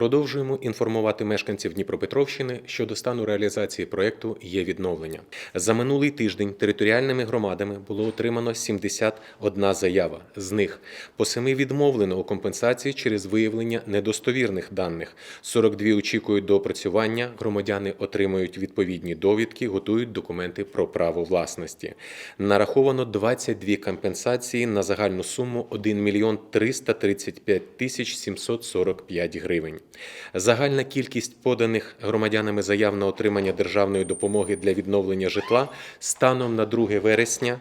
Продовжуємо інформувати мешканців Дніпропетровщини щодо стану реалізації проєкту є відновлення. За минулий тиждень територіальними громадами було отримано 71 заява. З них по семи відмовлено у компенсації через виявлення недостовірних даних. 42 очікують до опрацювання. Громадяни отримують відповідні довідки, готують документи про право власності. Нараховано 22 компенсації на загальну суму 1 мільйон 335 тисяч 745 гривень. Загальна кількість поданих громадянами заяв на отримання державної допомоги для відновлення житла станом на 2 вересня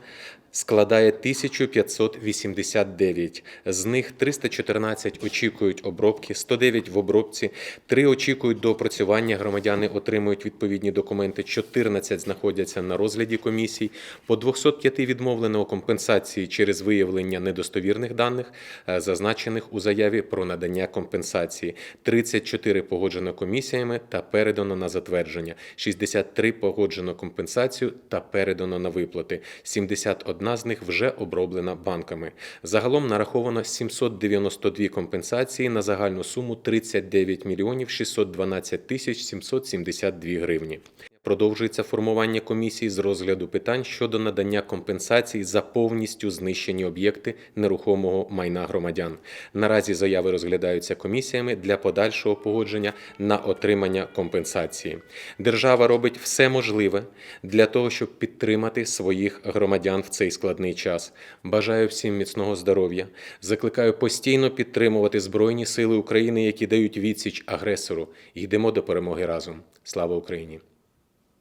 складає 1589. З них 314 очікують обробки, 109 в обробці, 3 очікують до опрацювання. Громадяни отримують відповідні документи, 14 знаходяться на розгляді комісій. По 205 відмовлено у компенсації через виявлення недостовірних даних, е, зазначених у заяві про надання компенсації. 34 погоджено комісіями та передано на затвердження. 63 погоджено компенсацію та передано на виплати. 71 з них вже оброблена банками. Загалом нараховано 792 компенсації на загальну суму 39 мільйонів 612 тисяч 772 гривні. Продовжується формування комісії з розгляду питань щодо надання компенсацій за повністю знищені об'єкти нерухомого майна громадян. Наразі заяви розглядаються комісіями для подальшого погодження на отримання компенсації. Держава робить все можливе для того, щоб підтримати своїх громадян в цей складний час. Бажаю всім міцного здоров'я. Закликаю постійно підтримувати Збройні Сили України, які дають відсіч агресору. Йдемо до перемоги разом. Слава Україні!